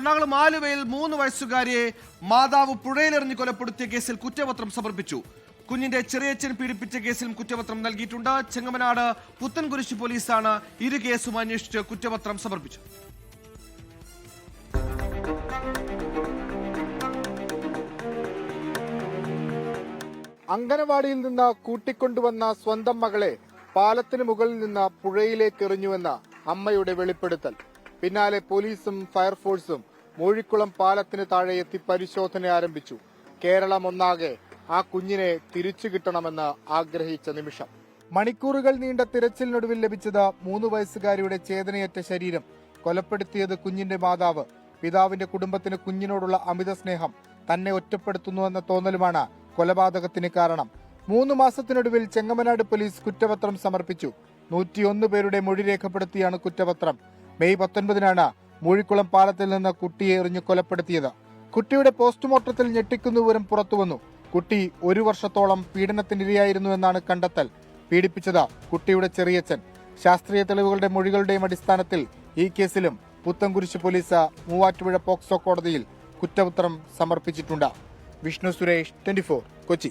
എറണാകുളം ആലുവയിൽ മൂന്ന് വയസ്സുകാരിയെ മാതാവ് പുഴയിലെറിഞ്ഞ് കൊലപ്പെടുത്തിയ കേസിൽ കുറ്റപത്രം സമർപ്പിച്ചു. കുഞ്ഞിന്റെ ചെറിയച്ഛൻ പീഡിപ്പിച്ച കേസിലും കുറ്റപത്രം നൽകിയിട്ടുണ്ട്. ചെങ്ങമനാട് പുത്തൻകുരിശ് പോലീസാണ് ഇരു കേസും അന്വേഷിച്ച് കുറ്റപത്രം സമർപ്പിച്ചത്. അങ്കനവാടിയിൽ നിന്ന് കൂട്ടിക്കൊണ്ടുവന്ന സ്വന്തം മകളെ പാലത്തിന് മുകളിൽ നിന്ന് പുഴയിലേക്ക് എറിഞ്ഞുവെന്ന അമ്മയുടെ വെളിപ്പെടുത്തൽ. പിന്നാലെ പോലീസും ഫയർഫോഴ്സും മൂഴിക്കുളം പാലത്തിന് താഴെ എത്തി പരിശോധന ആരംഭിച്ചു. കേരളം ഒന്നാകെ ആ കുഞ്ഞിനെ തിരിച്ചു കിട്ടണമെന്ന് ആഗ്രഹിച്ച നിമിഷം. മണിക്കൂറുകൾ നീണ്ട തിരച്ചിലിനൊടുവിൽ ലഭിച്ചത് മൂന്ന് വയസ്സുകാരിയുടെ ചേതനയറ്റ ശരീരം. കൊലപ്പെടുത്തിയത് കുഞ്ഞിന്റെ മാതാവ്. പിതാവിന്റെ കുടുംബത്തിന് കുഞ്ഞിനോടുള്ള അമിത സ്നേഹം തന്നെ ഒറ്റപ്പെടുത്തുന്നുവെന്ന തോന്നലുമാണ് കൊലപാതകത്തിന് കാരണം. മൂന്ന് മാസത്തിനൊടുവിൽ ചെങ്ങമനാട് പോലീസ് കുറ്റപത്രം സമർപ്പിച്ചു. നൂറ്റിയൊന്ന് പേരുടെ മൊഴി രേഖപ്പെടുത്തിയാണ് കുറ്റപത്രം. മെയ് പത്തൊൻപതിനാണ് മൂഴിക്കുളം പാലത്തിൽ നിന്ന് കുട്ടിയെ എറിഞ്ഞു കൊലപ്പെടുത്തിയത്. കുട്ടിയുടെ പോസ്റ്റ്മോർട്ടത്തിൽ ഞെട്ടിക്കുന്ന വിവരം പുറത്തുവന്നു. കുട്ടി ഒരു വർഷത്തോളം പീഡനത്തിനിരയായിരുന്നു എന്നാണ് കണ്ടെത്തൽ. പീഡിപ്പിച്ചത് കുട്ടിയുടെ ചെറിയച്ഛൻ. ശാസ്ത്രീയ തെളിവുകളുടെ മൊഴികളുടെയും അടിസ്ഥാനത്തിൽ ഈ കേസിലും പുത്തൻകുരിശ് പോലീസ് മൂവാറ്റുപുഴ പോക്സോ കോടതിയിൽ കുറ്റപത്രം സമർപ്പിച്ചിട്ടുണ്ട്. വിഷ്ണു സുരേഷ് ട്വന്റി കൊച്ചി.